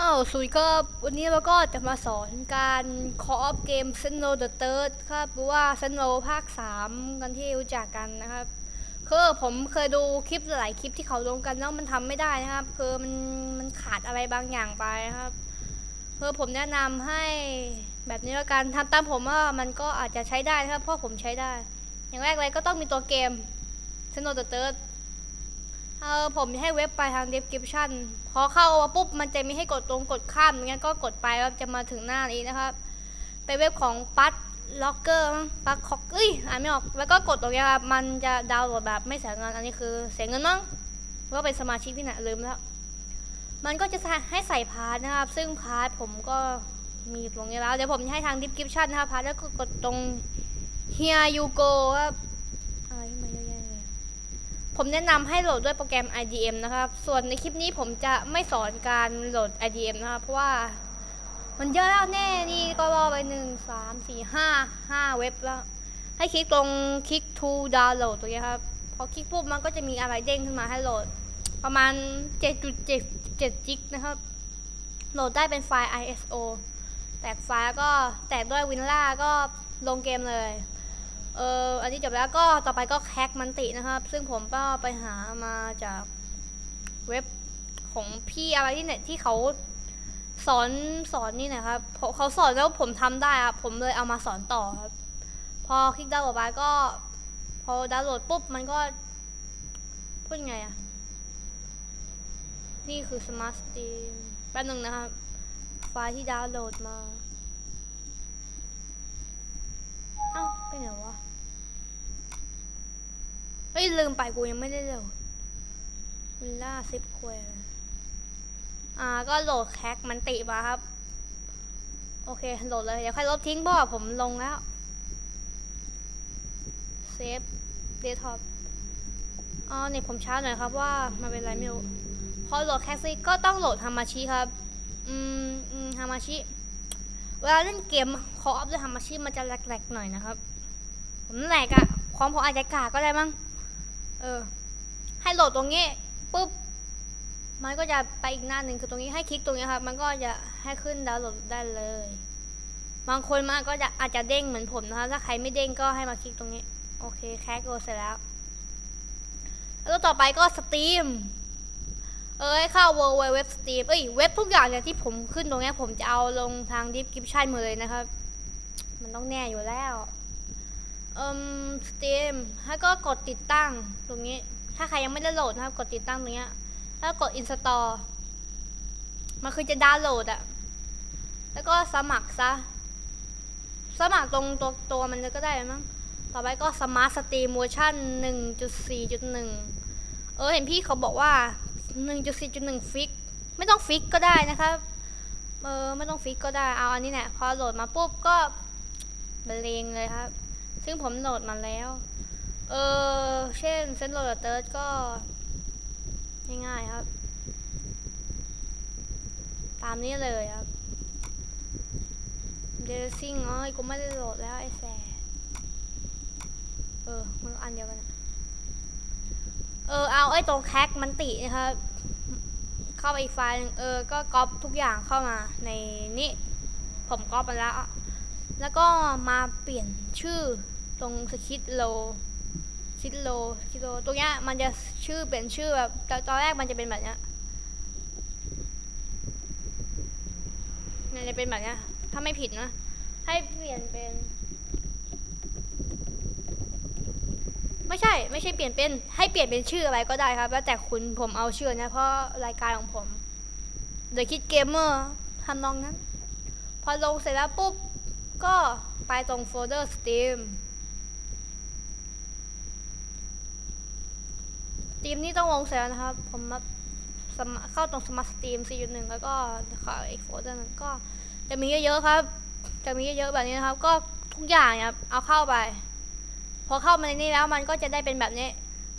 อ้าวสวัสดีครับวันนี้เราก็จะมาสอนการคอฟเกม s n o the Third ครับหรือว่า s n o ภาค 3 กันที่รู้จักกันนะครับคือผมเคยดูคลิปหลายคลิปที่เขาลงกันแล้วมันทำไม่ได้นะครับ คือมันมันขาดอะไรบางอย่างไปครับคือผมแนะนำให้แบบนี้แล้วกันทำตามผมว่ามันก็อาจจะใช้ได้นะครับเพราะผมใช้ได้ อย่างแรกเลยก็ต้องมีตัวเกม s n o the Third เออผมให้เว็บไปทาง description พอเข้ามาปุ๊บมันจะมีให้กดตรงกดข้ามอย่างเงี้ยก็กดไปแล้วจะมาถึงหน้านี้นะครับเป็นเว็บของปั t ล็อกเกอร์ปักคอกเอ้ยอ่านไม่ออกแล้วก็กดตรงนี้ครับมันจะดาวน์โหลดแบบไม่เสียเงินอันนี้คือเสียเงินมั้งว่าเป็นสมาชิกที่ไหนลืมแล้ว มันก็จะให้ใส่พาร์ทนะครับ ซึ่งพาร์ทผมก็มีตรงนี้แล้ว เดี๋ยวผมจะให้ทาง description นะครับพาร์ทแล้วก็กดตรง here you go ครับอะไรที่มันเยอะแยะเลย ผมแนะนำให้โหลดด้วยโปรแกรม IDM นะครับ ส่วนในคลิปนี้ผมจะไม่สอนการโหลด IDM นะครับ เพราะว่ามันเยอะแล้วแน่นี่ก็รอไปหนึ่งสามสี่ห้าห้าเว็บแล้ว ให้คลิกตรงคลิก to download ตัวนี้ครับ พอคลิกปุ๊บมันก็จะมีอะไรเด้งขึ้นมาให้โหลด ประมาณ 7.7จิกนะครับ โหลดได้เป็นไฟล์ ISO แตกไฟล์ก็แตกด้วย WinRAR ก็ลงเกมเลย เอออันนี้จบแล้วก็ต่อไปก็แคกมันตินะครับ ซึ่งผมก็ไปหามาจากเว็บของพี่อะไรที่เนี่ยที่เขาสอนสอนนี่นะครับเขาสอนแล้วผมทำได้ครับผมเลยเอามาสอนต่อครับ พอคลิกดาวน์โหลดไปก็ พอดาวน์โหลดปุ๊บมันก็พูดไงอะนี่คือ Smart Steam แป๊บหนึ่งนะครับ ไฟล์ที่ดาวน์โหลดมา เอ้าไปไหนวะ เฮ้ย ลืมไปกูยังไม่ได้โหลดวิลล่าซิปควร์อ่าก็โหลดแคกมันติมาครับ โอเคโหลดเลย เดี๋ยวค่อยลบทิ้งเพราะว่าผมลงแล้วเซฟเดสก์ท็อปอ๋อเนี่ยผมช้าหน่อยครับว่ามันเป็นไรไม่รู้พอโหลดแคสซี่ก็ต้องโหลดฮามาชิครับ อืมอืมฮามาชิ เวลาเล่นเกมคออฟด้วยฮามาชิมันจะแหลกๆหน่อยนะครับ ผมแหลกอะความพออาจจะกาก็ได้มั้ง เออ ให้โหลดตรงนี้ปุ๊บ มันก็จะไปอีกหน้าหนึ่งคือตรงนี้ให้คลิกตรงนี้ครับ มันก็จะให้ขึ้นดาวน์โหลดได้เลย บางคนมันก็จะอาจจะเด้งเหมือนผมนะคะ ถ้าใครไม่เด้งก็ให้มาคลิกตรงนี้ โอเค แคสโกเสร็จแล้ว แล้วต่อไปก็สตรีม เอ้ยเข้า w w w สตรีมเอ้ย เว็บทุกอย่างเนี่ยที่ผมขึ้นตรงนี้ผมจะเอาลงทางดิฟกิฟชันหมดเลยนะครับ มันต้องแน่อยู่แล้ว เอ่มสตรีมแล้วก็กดติดตั้งตรงนี้ ถ้าใครยังไม่ได้โหลดนะครับ กดติดตั้งตรงนี้ยแล้วกด install มันคือจะดาวน์โหลดอะแล้วก็สมัครซะ สมัครตรงตัวตัวมันก็ได้มั้ง ต่อไปก็ Smart Stream Version 1.4.1 เออ เห็นพี่เขาบอกว่า 1.4.1 ฟิก ไม่ต้องฟิกก็ได้นะครับ เออ ไม่ต้องฟิกก็ได้ เอาอันนี้แหละ พอโหลดมาปุ๊บก็บรรเลงเลยครับ ซึ่งผมโหลดมาแล้ว เออ เช่นเซนโหลดเติร์ดก็ง่ายๆครับ ตามนี้เลยครับเดลซิ่งอ๋อกูไม่ได้โหลดแล้วไอ้แสเออ มันก็อันเดียวกันเออ เอาไอ้ตรงแคกมันตินะครับ เข้าไปอีกไฟล์นึงเออ ก็ก๊อปทุกอย่างเข้ามาในนี้ ผมก๊อปมาแล้ว แล้วก็มาเปลี่ยนชื่อ ตรงสคิดโลคิดโลคิดโลตรงเนี้ยมันจะชื่อเปลี่ยนชื่อแบบตอนแรกมันจะเป็นแบบเนี้ยมันจะเป็นแบบเนี้ยถ้าไม่ผิดนะ ให้เปลี่ยนเป็น ไม่ใช่ ไม่ใช่เปลี่ยนเป็น ให้เปลี่ยนเป็นชื่ออะไรก็ได้ครับ แล้วแต่คุณผมเอาชื่อนะเพราะรายการของผม The Kid Gamer ทำนองนั้น พอลงเสร็จแล้วปุ๊บ ก็ไปตรงโฟลเดอร์ Steam นี่ต้องลงเสร็จแล้วนะครับ ผมมาสมเข้าตรง Smart Steam 4.1 แล้วก็ข้าอีกโฟดอร์หนึงก็จะมีเยอะๆครับ จะมีเยอะๆแบบนี้นะครับ ก็ทุกอย่างเนี่ยเอาเข้าไป พอเข้ามาในนี้แล้วมันก็จะได้เป็นแบบนี้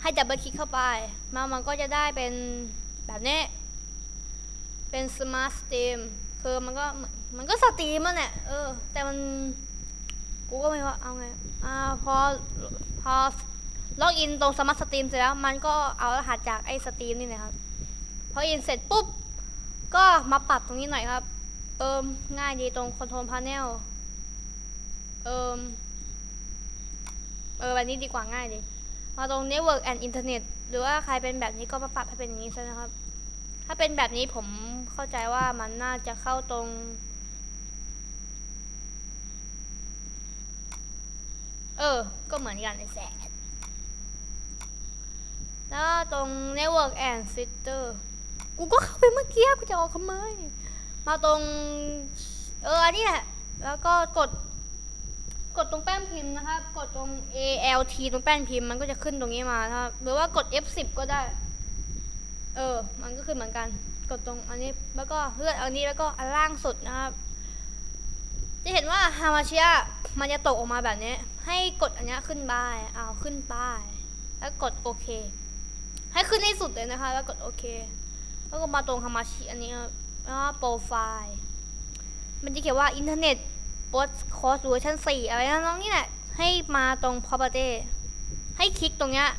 ให้ดับเบิลคลิกเข้าไปมามันก็จะได้เป็นแบบนี้ เป็น Smart Steam คือมันก็มันก็สตรีมนั่นแหละเออ แต่มันกูก็ไม่ว่าเอาไงอ่าพอพอ ล็อกอินตรง Smart Steam เสร็จแล้วมันก็เอารหัสจากไอ้สตรีมนี่นะครับพออินเสร็จปุ๊บก็มาปรับตรงนี้หน่อยครับ เอิมง่ายดีตรงคอนโทรลพาเนลเอิมเออแบบนี้ดีกว่าง่ายดี มาตรง Network and Internet หรือว่าใครเป็นแบบนี้ก็มาปรับให้เป็นอย่างนี้ซะนะครับ ถ้าเป็นแบบนี้ผมเข้าใจว่ามันน่าจะเข้าตรงเออ ก็เหมือนกันไอ้แส แล้วตรง Network and Filter กูก็เข้าไปเมื่อกี้กูจะออกทำไมมาตรง เอออันนี้แหละ แล้วก็กด กดตรงแป้นพิมพ์นะครับ กดตรง ALT ตรงแป้นพิมพ์มันก็จะขึ้นตรงนี้มานะครับหรือว่ากด F10 ก็ได้ เออ มันก็ขึ้นเหมือนกัน กดตรงอันนี้ แล้วก็เลือกอันนี้แล้วก็อันล่างสุดนะครับ จะเห็นว่าฮามาเชียมันจะตกออกมาแบบนี้ ให้กดอันนี้ขึ้นไป้ายเอาขึ้นไปแล้วกดโอเค ให้ขึ้นให้สุดเลยนะคะ แล้วกดโอเค แล้วก็มาตรงฮามาชิอันนี้ครับแล้วก็โปรไฟล์ มันจะเขียนว่าอินเทอร์เน็ตโพสคอร์สเวอร์ชัน4อะไรนะน้องนี่แหละ ให้มาตรง property ให้คลิกตรงเนี้ย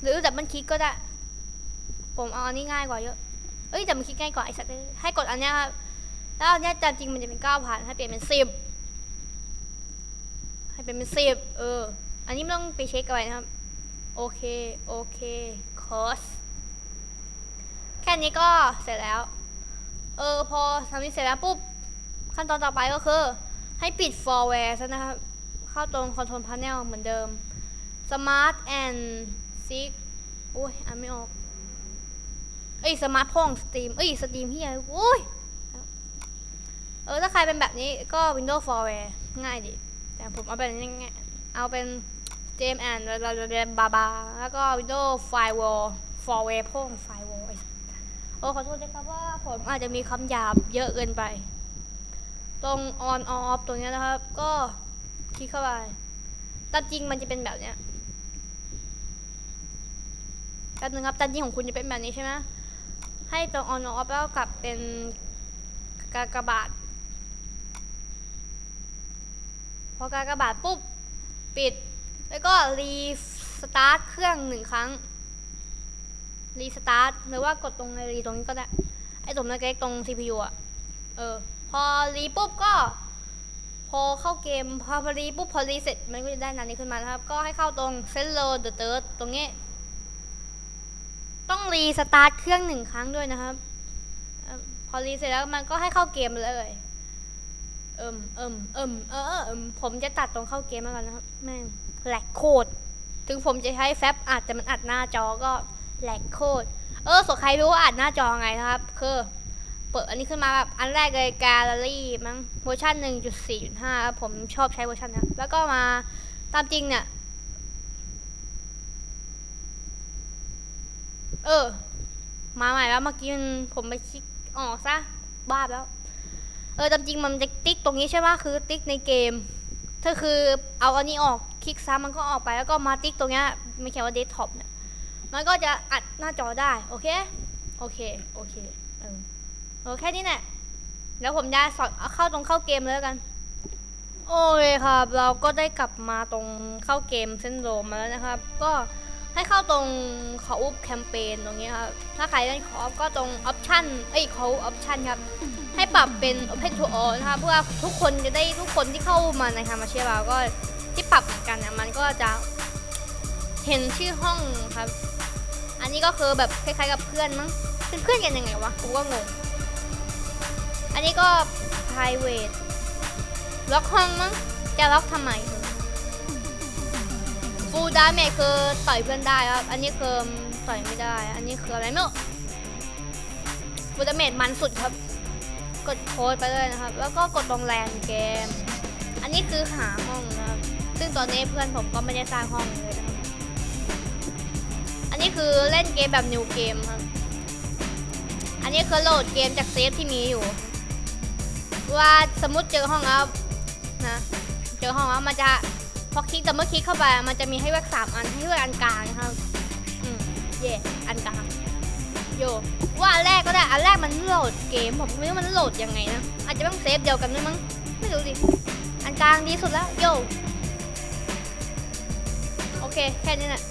หรือแต่มันคลิกก็ได้ ผมเอาอันนี้ง่ายกว่าเยอะ เอ้ยแต่มันคลิกง่ายกว่าไอ้สัตว์ให้กดอันเนี้ยครับ แล้วอันเนี้ยตามจริงมันจะเป็น9,000ให้เปลี่ยนเป็น10ให้เป็นเป็น10เออ อันนี้ไม่ต้องไปเช็คอะไรนะครับ โอเค โอเค คอร์สแค่นี้ก็เสร็จแล้ว เออ พอทำนี้เสร็จแล้วปุ๊บ ขั้นตอนต่อไปก็คือ ให้ปิด forware ซะนะครับ เข้าตรง control panel เหมือนเดิม smart and seek โอ้ยอ่านไม่ออกเอ้ย smart พ่อง steam เอ้ย steam เฮียโอ้ยเออถ้าใครเป็นแบบนี้ก็ windows forware ง่ายดีแต่ผมเอาเป็นยังไงเอาเป็น James and บาบา แล้วก็ windows firewall forware พ่อง firewall ไอ้สัสโอ้ขอโทษนะครับว่าผมอาจจะมีคำหยาบเยอะเกินไป ตรง on off ตรงเนี้ยนะครับ ก็คลิกเข้าไปตามจริงมันจะเป็นแบบเนี้ยแป๊บนึงครับตามจริงของคุณจะเป็นแบบนี้ใช่ไหมให้ตรง on off แล้วกลับเป็นกากบาทพอกากบาทปุ๊บ ปิด แล้วก็รีสตาร์ทเครื่องหนึ่งครั้งรีสตาร์ทหรือว่ากดตรงในรีตรงนี้ก็ได้ ไอ้ตรงเล็กๆตรง CPU อะ เออ พอรีปุ๊บก็ พอเข้าเกม พอพอรีปุ๊บพอรีเสร็จ มันก็จะได้นันนี้ขึ้นมานะครับ ก็ให้เข้าตรง Set Load the Third ตรงนี้ ต้องรีสตาร์ทเครื่องหนึ่งครั้งด้วยนะครับ พอรีเสร็จแล้วมันก็ให้เข้าเกมเลย เอิมเอิมเอิมเออเอิมผมจะตัดตรงเข้าเกมแล้วกันนะครับแม่งแหลกโคตรถึงผมจะใช้แฟบอัดแต่มันอัดหน้าจอก็แหลกโคตรเออส่วนใครรู้ว่าอัดหน้าจอไงนะครับ คือ เปิดอันนี้ขึ้นมาแบบอันแรกเลยแกลเลอรี่มั้งเวอร์ชัน1.4.5ครับผมชอบใช้เวอร์ชันนี้แล้วก็มาตามจริงเนี่ยเออ มาใหม่แล้วเมื่อกี้มันผมไปคลิกออกซะบ้าแล้ว เออตามจริงมันจะติ๊กตรงนี้ใช่ไหมคือติ๊กในเกมถ้าคือเอาอันนี้ออกคลิกซ้ำมันก็ออกไปแล้วก็มาติ๊กตรงเนี้ยไม่ใช่ว่าเดสก์ท็อปเนี่ยมันก็จะอัดหน้าจอได้โอเคโอเคโอเคเออเออแค่นี้แหละแล้วผมจะสอนเข้าตรงเข้าเกมเลยกัน โอเคครับ เราก็ได้กลับมาตรงเข้าเกมเซนโดมมาแล้วนะครับ ก็ให้เข้าตรงขออุบแคมเปญตรงนี้ครับ ถ้าใครเล่นขออุบก็ตรงออปชั่นเอ้ยขออุบออปชั่นครับ ให้ปรับเป็น Open to All นะครับเพื่อทุกคนจะได้ทุกคนที่เข้ามาในฮามาเชียเราก็ที่ปรับเหมือนกันนะมันก็จะเห็นชื่อห้องครับ อันนี้ก็คือแบบคล้ายๆกับเพื่อนมั้งเป็นเพื่อนกันยังไงวะกูก็งง อันนี้ก็ private ล็อกห้องมั้งจะล็อกทำไม full damage คือต่อยเพื่อนได้ครับ อันนี้คือต่อยไม่ได้ อันนี้คืออะไรไม่รู้ full damage มันสุดครับ กดโค้ดไปเลยนะครับ แล้วก็กดตรงแรงเกม อันนี้คือหาห้องนะครับ ซึ่งตอนนี้เพื่อนผมก็ไม่ได้สร้างห้องเลยนะครับ อันนี้คือเล่นเกมแบบนิวเกมครับ อันนี้คือโหลดเกมจากเซฟที่มีอยู่ ว่าสมมติเจอห้องแล้วนะ เจอห้องแล้วมันจะพอคลิกแต่เมื่อคลิกเข้าไป มันจะมีให้เลือกสามอันให้เลือกอันกลางนะครับ อืม เย่อันกลาง โยว่าอันแรกก็ได้ อันแรกมันโหลดเกม ผมไม่รู้มันโหลดยังไงนะ อาจจะต้องเซฟเดียวกันด้วยมั้ง ไม่รู้ดิ อันกลางดีสุดแล้ว โย โอเค แค่นี้แหละ